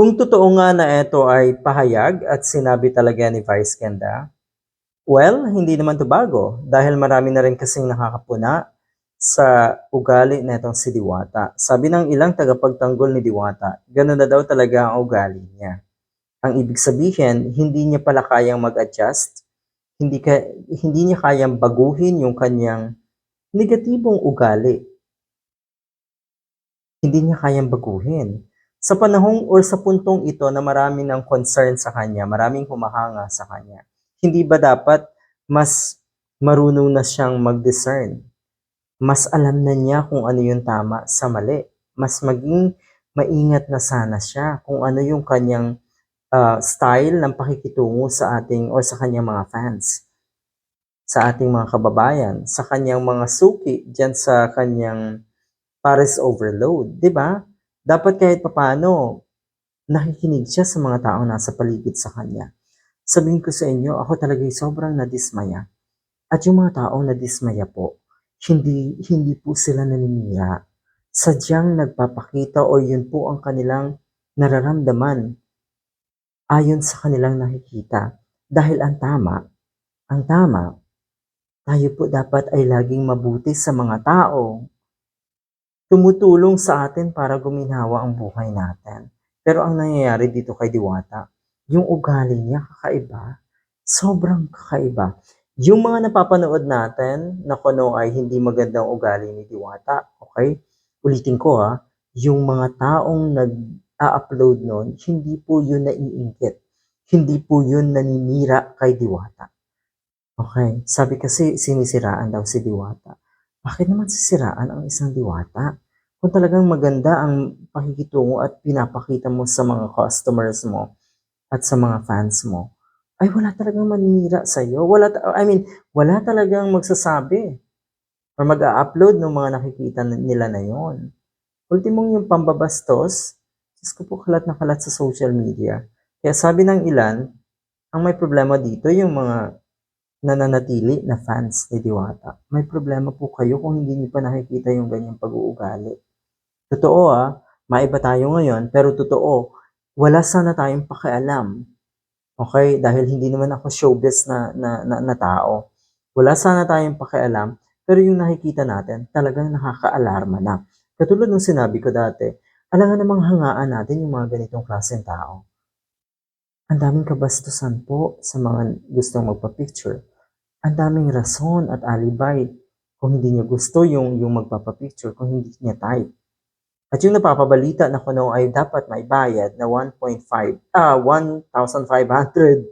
Kung totoo nga na ito ay pahayag at sinabi talaga ni Vice Ganda, well, hindi naman to bago dahil marami na rin kasing nakakapuna sa ugali na itong si Diwata. Sabi ng ilang tagapagtanggol ni Diwata, gano'n na daw talaga ang ugali niya. Ang ibig sabihin, hindi niya pala kayang mag-adjust, hindi, ka, hindi niya kayang baguhin yung kanyang negatibong ugali. Hindi niya kayang baguhin. Sa panahong or sa puntong ito na marami ng concern sa kanya, maraming humahanga sa kanya, hindi ba dapat mas marunong na siyang mag-discern? Mas alam na niya kung ano yung tama sa mali. Mas maging maingat na sana siya kung ano yung kanyang uh, style ng pakikitungo sa ating or sa kanyang mga fans sa ating mga kababayan, sa kanyang mga suki diyan sa kanyang Paris overload, 'di ba? Dapat kahit papaano nakikinig siya sa mga taong nasa paligid sa kanya. Sabihin ko sa inyo, ako talaga sobrang nadismaya. At yung mga taong nadismaya po, hindi hindi po sila naninira. Sadyang nagpapakita o yun po ang kanilang nararamdaman ayon sa kanilang nakikita. Dahil ang tama, ang tama, tayo po dapat ay laging mabuti sa mga tao. Tumutulong sa atin para guminhawa ang buhay natin. Pero ang nangyayari dito kay Diwata, yung ugali niya kakaiba. Sobrang kakaiba. Yung mga napapanood natin na kuno ay hindi magandang ugali ni Diwata, okay? Ulitin ko ha, yung mga taong nag-a-upload nun, hindi po yun naiingit. Hindi po yun naninira kay Diwata. Okay, sabi kasi sinisiraan daw si Diwata. Bakit naman sisiraan ang isang Diwata? Kung talagang maganda ang pakikitungo at pinapakita mo sa mga customers mo at sa mga fans mo, ay wala talagang maninira sa iyo. Wala, I mean, wala talagang magsasabi or mag-a-upload ng mga nakikita nila na yon. Ultimong yung pambabastos, Diyos ko po kalat na kalat sa social media. Kaya sabi ng ilan, ang may problema dito yung mga nananatili na fans ni Diwata. May problema po kayo kung hindi niyo pa nakikita yung ganyang pag-uugali. Totoo ah, maiba tayo ngayon, pero totoo, wala sana tayong pakialam. Okay? Dahil hindi naman ako showbiz na, na, na, na tao. Wala sana tayong pakialam, pero yung nakikita natin, talagang nakaka-alarma na. Katulad ng sinabi ko dati, alangan namang hangaan natin yung mga ganitong klaseng tao. Ang daming kabastusan po sa mga gustong magpa-picture. Ang daming rason at alibay kung hindi niya gusto yung, yung magpapapicture, kung hindi niya type. At yung napapabalita na kuno ay dapat may bayad na 1.5, ah, 1,500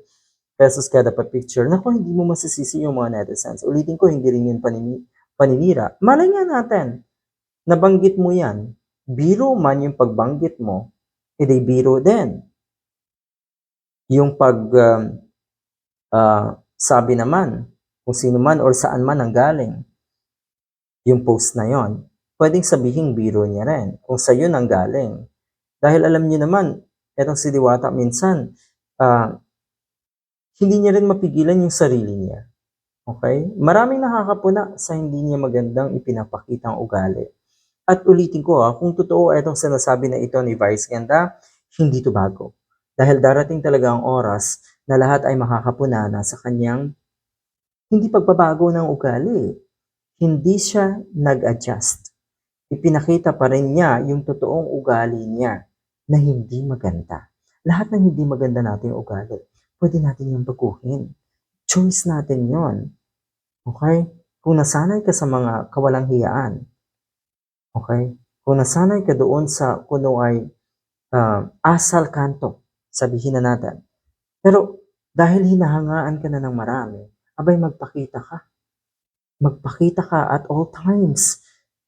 pesos kada pa picture. Naku, hindi mo masisisi yung mga netizens. Ulitin ko, hindi rin yun panini, paninira. Malay nga natin, nabanggit mo yan. Biro man yung pagbanggit mo, edi biro din. Yung pag um, uh, sabi naman, kung sino man or saan man ang galing, yung post na yon, pwedeng sabihin biro niya rin kung sa yun ang galing. Dahil alam niyo naman, etong si Diwata minsan, uh, hindi niya rin mapigilan yung sarili niya. Okay? Maraming nakakapuna sa hindi niya magandang ipinapakitang ugali. At ulitin ko ha, kung totoo itong sinasabi na ito ni Vice Ganda, hindi to bago. Dahil darating talaga ang oras na lahat ay makakapuna na sa kanyang hindi pagbabago ng ugali. Hindi siya nag-adjust. Ipinakita pa rin niya yung totoong ugali niya na hindi maganda. Lahat ng hindi maganda nating ugali, pwede natin yung baguhin. Choice natin yon. Okay? Kung nasanay ka sa mga kawalang hiyaan, okay? Kung nasanay ka doon sa kuno ay uh, asal kanto, sabihin na natin. Pero dahil hinahangaan ka na ng marami, abay magpakita ka. Magpakita ka at all times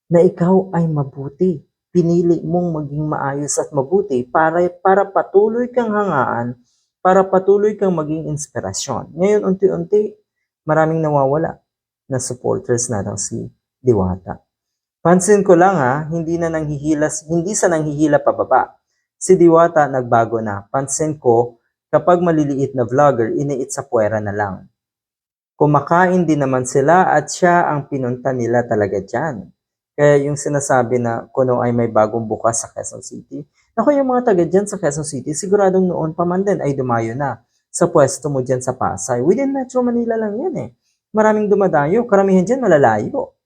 na ikaw ay mabuti. Pinili mong maging maayos at mabuti para, para patuloy kang hangaan, para patuloy kang maging inspirasyon. Ngayon, unti-unti, maraming nawawala na supporters na daw si Diwata. Pansin ko lang ha, hindi na nanghihilas, hindi sa nanghihila pababa. Si Diwata nagbago na. Pansin ko, kapag maliliit na vlogger, iniit sa puwera na lang. Kumakain din naman sila at siya ang pinunta nila talaga dyan. Kaya yung sinasabi na kuno ay may bagong bukas sa Quezon City. Ako yung mga taga dyan sa Quezon City, siguradong noon pa man din ay dumayo na sa pwesto mo dyan sa Pasay. Within Metro Manila lang yan eh. Maraming dumadayo. Karamihan dyan malalayo.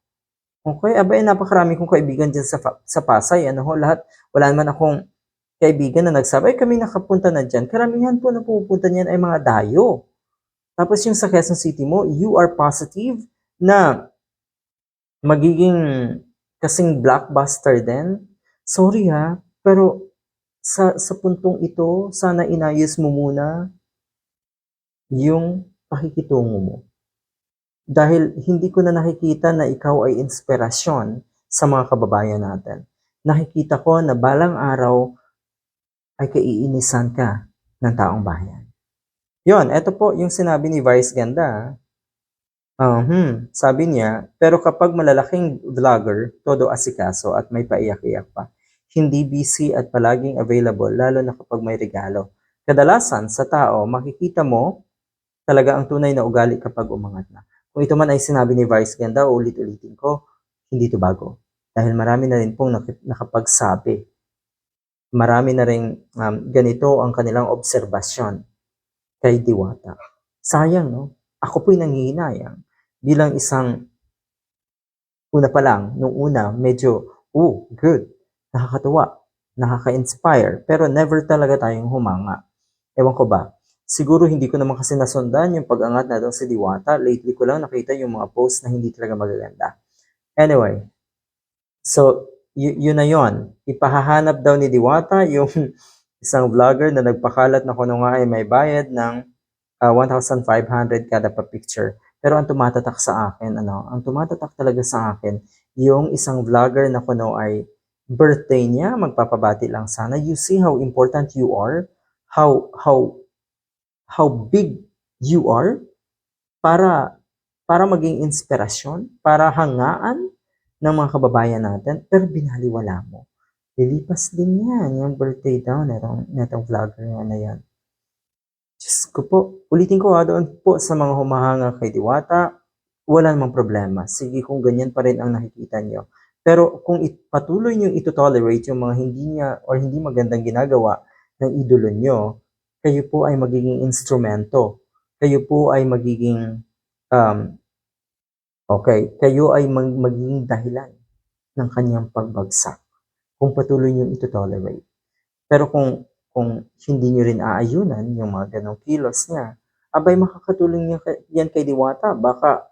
Okay, abay napakarami kong kaibigan dyan sa, sa Pasay. Ano ho, lahat, wala naman akong kaibigan na nagsabi, ay kami nakapunta na dyan. Karamihan po na pupunta niyan ay mga dayo. Tapos yung sa Quezon City mo, you are positive na magiging kasing blockbuster din. Sorry ha, pero sa, sa puntong ito, sana inayos mo muna yung pakikitungo mo. Dahil hindi ko na nakikita na ikaw ay inspirasyon sa mga kababayan natin. Nakikita ko na balang araw ay kaiinisan ka ng taong bayan. Yon, eto po yung sinabi ni Vice Ganda. Um, sabi niya, pero kapag malalaking vlogger, todo asikaso at may paiyak-iyak pa, hindi busy at palaging available, lalo na kapag may regalo. Kadalasan sa tao, makikita mo talaga ang tunay na ugali kapag umangat na. Kung ito man ay sinabi ni Vice Ganda, ulit-ulitin ko, hindi ito bago. Dahil marami na rin pong nak- nakapagsabi. Marami na rin um, ganito ang kanilang obserbasyon kay Diwata. Sayang, no? Ako po'y nangihinayang bilang isang una pa lang, nung una, medyo, oh, good, nakakatuwa, nakaka-inspire, pero never talaga tayong humanga. Ewan ko ba, siguro hindi ko naman kasi nasundan yung pag-angat na daw si Diwata. Lately ko lang nakita yung mga posts na hindi talaga magaganda. Anyway, so, y- yun na yun. Ipahahanap daw ni Diwata yung isang vlogger na nagpakalat na kuno nga ay may bayad ng ah, 1,500 kada pa picture. Pero ang tumatatak sa akin, ano, ang tumatatak talaga sa akin, yung isang vlogger na kuno ay birthday niya, magpapabati lang sana. You see how important you are, how how how big you are para para maging inspirasyon, para hangaan ng mga kababayan natin, pero binaliwala mo. Lilipas din yan, yung birthday daw netong, netong vlogger na yan. Diyos ko po, ulitin ko ha, doon po sa mga humahanga kay Diwata, wala namang problema. Sige kung ganyan pa rin ang nakikita nyo. Pero kung it, patuloy nyo ito-tolerate yung mga hindi niya or hindi magandang ginagawa ng idolo nyo, kayo po ay magiging instrumento. Kayo po ay magiging, um, okay, kayo ay mag, magiging dahilan ng kanyang pagbagsak kung patuloy nyo ito-tolerate. Pero kung kung hindi nyo rin aayunan yung mga ganong kilos niya, abay makakatulong yan kay Diwata. Baka,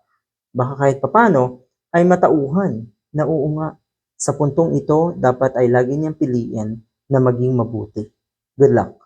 baka kahit papano ay matauhan na oo nga, sa puntong ito, dapat ay lagi niyang piliin na maging mabuti. Good luck.